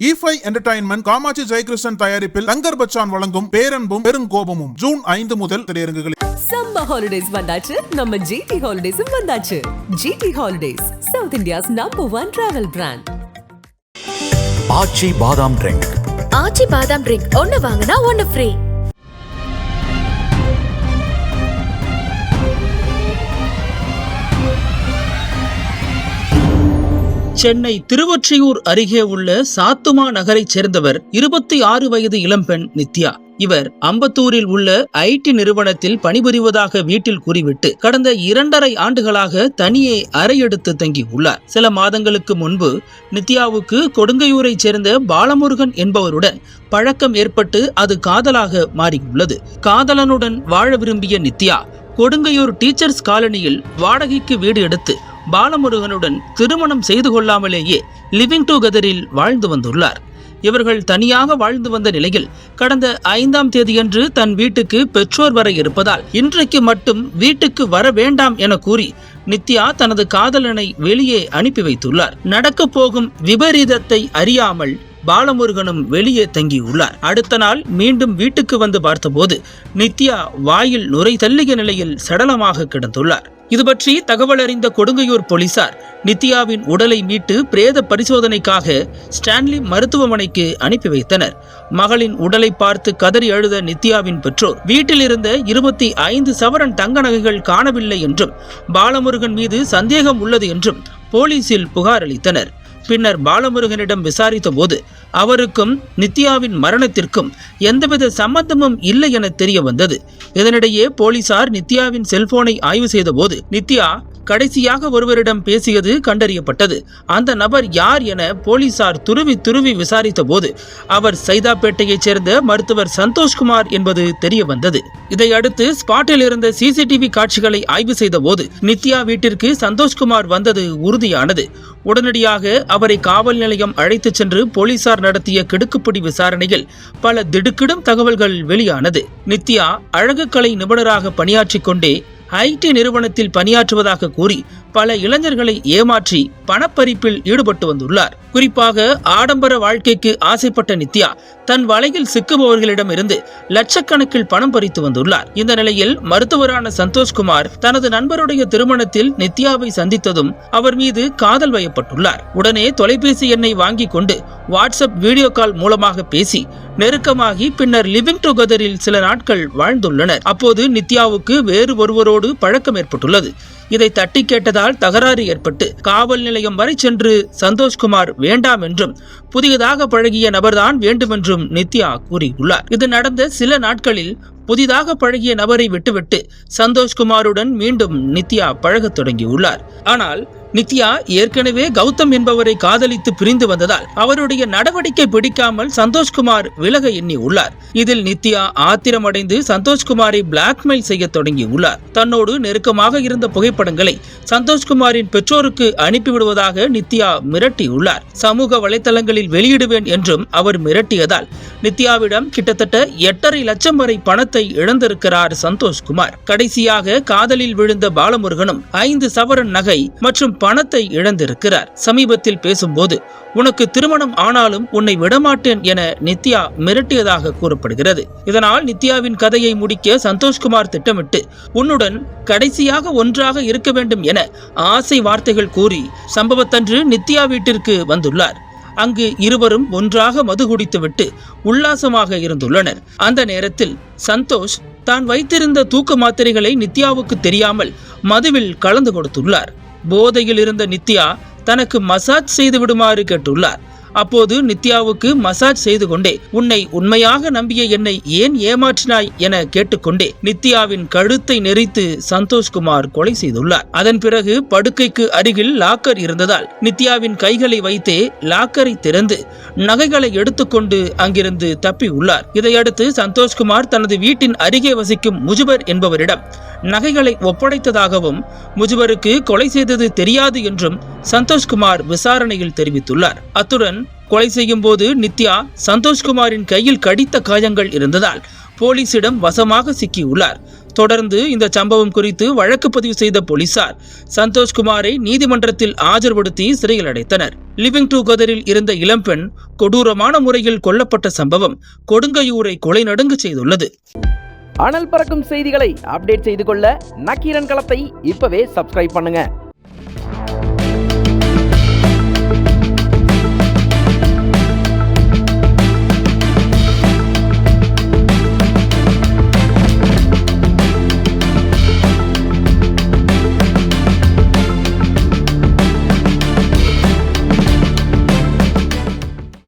இஃபை entertainment Kamatchi Jayakrishnan தயாரிப்பில் தங்கர் பச்சான் வழங்கும் பேரன்பும் பெருங்கோபமும் June ஐந்து முதல் திரையரங்குகளில். சம்மர் ஹாலிடேஸ் வந்தாச்சு. நம்ம ஜிடி ஹாலிடேஸும் வந்தாச்சு. GT holidays south India's number one travel brand Aachi பாதாம் ட்ரிங்க் ஆச்சி பாதாம் ட்ரிங்க் ஒன்னு வாங்கினா ஒன்னு ஃப்ரீ சென்னை திருவொற்றியூர் அருகே உள்ள சாத்துமா நகரைச் சேர்ந்தவர் இருபத்தி ஆறு வயது இளம்பெண் நித்யா. இவர் அம்பத்தூரில் உள்ள ஐடி நிறுவனத்தில் பணிபுரிவதாக வீட்டில் கூறிவிட்டு கடந்த இரண்டரை ஆண்டுகளாக தனியே அறையெடுத்து தங்கியுள்ளார். சில மாதங்களுக்கு முன்பு நித்யாவுக்கு கொடுங்கையூரைச் சேர்ந்த பாலமுருகன் என்பவருடன் பழக்கம் ஏற்பட்டு அது காதலாக மாறியுள்ளது. காதலனுடன் வாழ விரும்பிய நித்யா கொடுங்கையூர் டீச்சர்ஸ் காலனியில் வாடகைக்கு வீடு எடுத்து பாலமுருகனுடன் திருமணம் செய்து கொள்ளாமலேயே லிவிங் டுகெதரில் வாழ்ந்து வந்துள்ளார். இவர்கள் தனியாக வாழ்ந்து வந்த நிலையில் கடந்த ஐந்தாம் தேதியன்று தன் வீட்டுக்கு பெற்றோர் வர இருப்பதால் இன்றைக்கு மட்டும் வீட்டுக்கு வர வேண்டாம் என கூறி நித்யா தனது காதலனை வெளியே அனுப்பி வைத்துள்ளார். நடக்கப் போகும் விபரீதத்தை அறியாமல் பாலமுருகனும் வெளியே தங்கியுள்ளார். அடுத்த நாள் மீண்டும் வீட்டுக்கு வந்து பார்த்தபோது நித்யா வாயில் நுரை தள்ளிய நிலையில் சடலமாக கிடந்துள்ளார். இது பற்றி தகவல் அறிந்த கொடுங்கையூர் போலீசார் நித்யாவின் உடலை மீட்டு பிரேத பரிசோதனைக்காக ஸ்டான்லி மருத்துவமனைக்கு அனுப்பி வைத்தனர். மகளின் உடலை பார்த்து கதறி அழுத நித்யாவின் பெற்றோர் வீட்டில் இருந்த இருபத்தி ஐந்து சவரன் தங்க நகைகள் காணவில்லை என்றும் பாலமுருகன் மீது சந்தேகம் உள்ளது என்றும் போலீசில் புகார் அளித்தனர். பின்னர் பாலமுருகனிடம் விசாரித்த போது அவருக்கும் நித்யாவின் மரணத்திற்கும் எந்தவித சம்பந்தமும் இல்லை என தெரிய வந்தது இதனிடையே போலீசார் நித்யாவின் செல்போனை ஆய்வு செய்தபோது நித்யா கடைசியாக ஒருவரிடம் பேசியது கண்டறியப்பட்டது. அந்த நபர் யார் என போலீசார் துருவி துருவி விசாரித்த போது அவர் சைதாப்பேட்டையைச் சேர்ந்த மருத்துவர் சந்தோஷ்குமார் என்பது தெரிய வந்தது இதையடுத்து ஸ்பாட்டில் இருந்த சிசிடிவி காட்சிகளை ஆய்வு செய்த போது நித்யா வீட்டிற்கு சந்தோஷ்குமார் வந்தது உறுதியானது. உடனடியாக அவரை காவல் நிலையம் அழைத்துச் சென்று போலீசார் நடத்திய கிடுக்குப்பிடி விசாரணையில் பல திடுக்கிடும் தகவல்கள் வெளியானது. நித்யா அழகுக்கலை நிபுணராக பணியாற்றிக் கொண்டே ஐடி நிறுவனத்தில் பணியாற்றுவதாக கூறி பல இளைஞர்களை ஏமாற்றி பணப்பறிப்பில் ஈடுபட்டு வந்துள்ளார். குறிப்பாக ஆடம்பர வாழ்க்கைக்கு ஆசைப்பட்ட நித்யா தன் வலையில் சிக்குபவர்களிடம் இருந்து லட்சக்கணக்கில் பணம் பறித்து வந்துள்ளார். இந்த நிலையில் மருத்துவரான சந்தோஷ்குமார் தனது நண்பருடைய திருமணத்தில் நித்யாவை சந்தித்ததும் அவர் மீது காதல் வயப்பட்டுள்ளார். உடனே தொலைபேசி எண்ணை வாங்கி கொண்டு வாட்ஸ்அப் வீடியோ கால் மூலமாக பேசி நெருக்கமாகி பின்னர் லிவிங் டுகெதரில் சில நாட்கள் வாழ்ந்துள்ளனர். அப்போது நித்யாவுக்கு வேறு ஒருவரோடு பழக்கம் ஏற்பட்டுள்ளது. இதை தட்டி கேட்டதால் தகராறு ஏற்பட்டு காவல் நிலையம் வரை சென்று சந்தோஷ்குமார் வேண்டாம் என்றும் புதியதாக பழகிய நபர்தான் வேண்டுமென்றும் நித்யா கூறியுள்ளார். இது நடந்த சில நாட்களில் புதிதாக பழகிய நபரை விட்டுவிட்டு சந்தோஷ்குமாருடன் மீண்டும் நித்யா பழகத் தொடங்கியுள்ளார். ஆனால் நித்யா ஏற்கனவே கௌதம் என்பவரை காதலித்து பிரிந்து வந்ததால் அவருடைய நடவடிக்கை பிடிக்காமல் சந்தோஷ்குமார் விலக எண்ணி உள்ளார். இதில் நித்யா ஆத்திரமடைந்து சந்தோஷ்குமாரை பிளாக்மெயில் செய்ய தொடங்கியுள்ளார் தன்னோடு நெருக்கமாக இருந்த புகைப்படங்களை சந்தோஷ்குமாரின் பெற்றோருக்கு அனுப்பிவிடுவதாக நித்யா மிரட்டியுள்ளார் சமூக வலைதளங்களில் வெளியிடுவேன் என்றும் அவர் மிரட்டியதால் நித்யாவிடம் கிட்டத்தட்ட எட்டரை லட்சம் வரை பணத்தை இழந்திருக்கிறார் சந்தோஷ்குமார். கடைசியாக காதலில் விழுந்த பாலமுருகனும் ஐந்து சவரன் நகை மற்றும் பணத்தை இழந்திருக்கிறார். சமீபத்தில் பேசும்போது உனக்கு திருமணம் ஆனாலும் உன்னை விடமாட்டேன் என நித்யா மிரட்டியதாக கூறப்படுகிறது. இதனால் நித்யாவின் கதையை முடிக்க சந்தோஷ்குமார் திட்டமிட்டு உன்னுடன் கடைசியாக ஒன்றாக இருக்க வேண்டும் என ஆசை வார்த்தைகள் கூறி சம்பவத்தன்று நித்யா வீட்டிற்கு வந்துள்ளார். அங்கு இருவரும் ஒன்றாக மது குடித்துவிட்டு உல்லாசமாக இருந்துள்ளனர். அந்த நேரத்தில் சந்தோஷ் தான் வைத்திருந்த தூக்க மாத்திரைகளை நித்யாவுக்கு தெரியாமல் மதுவில் கலந்து கொடுத்துள்ளார். போதையில் இருந்த நித்யா தனக்கு மசாஜ் செய்து விடுமாறு கேட்டுள்ளார். அப்போது நித்யாவுக்கு மசாஜ் செய்து கொண்டே உன்னை உண்மையாக நம்பிய என்னை ஏன் ஏமாற்றினாய்? என கேட்டுக்கொண்டே நித்யாவின் கழுத்தை நெறித்து சந்தோஷ்குமார் கொலை செய்துள்ளார். அதன் பிறகு படுக்கைக்கு அருகில் லாக்கர் இருந்ததால் நித்யாவின் கைகளை வைத்தே லாக்கரை திறந்து நகைகளை எடுத்துக்கொண்டு அங்கிருந்து தப்பி உள்ளார் இதையடுத்து சந்தோஷ்குமார் தனது வீட்டின் அருகே வசிக்கும் முஜுபர் என்பவரிடம் நகைகளை ஒப்படைத்ததாகவும் முஜுபருக்கு கொலை செய்தது தெரியாது என்றும் சந்தோஷ்குமார் விசாரணையில் தெரிவித்துள்ளார். அத்துடன் கொலை செய்யும் போது நித்யா சந்தோஷ்குமாரின் கையில் கடித்த காயங்கள் இருந்ததால் போலீசிடம் வசமாக சிக்கியுள்ளார். தொடர்ந்து இந்த சம்பவம் குறித்து வழக்கு பதிவு செய்த போலீசார் சந்தோஷ்குமாரை நீதிமன்றத்தில் ஆஜர்படுத்தி சிறையில் அடைத்தனர். லிவிங் டுகெதரில் இருந்த இளம்பெண் கொடூரமான முறையில் கொல்லப்பட்ட சம்பவம் கொடுங்கையூரை கொலை நடுங்க செய்துள்ளது. அனல் பறக்கும் செய்திகளை அப்டேட் செய்து கொள்ள நக்கீரன் களத்தை இப்பவே சப்ஸ்கிரைப் பண்ணுங்க.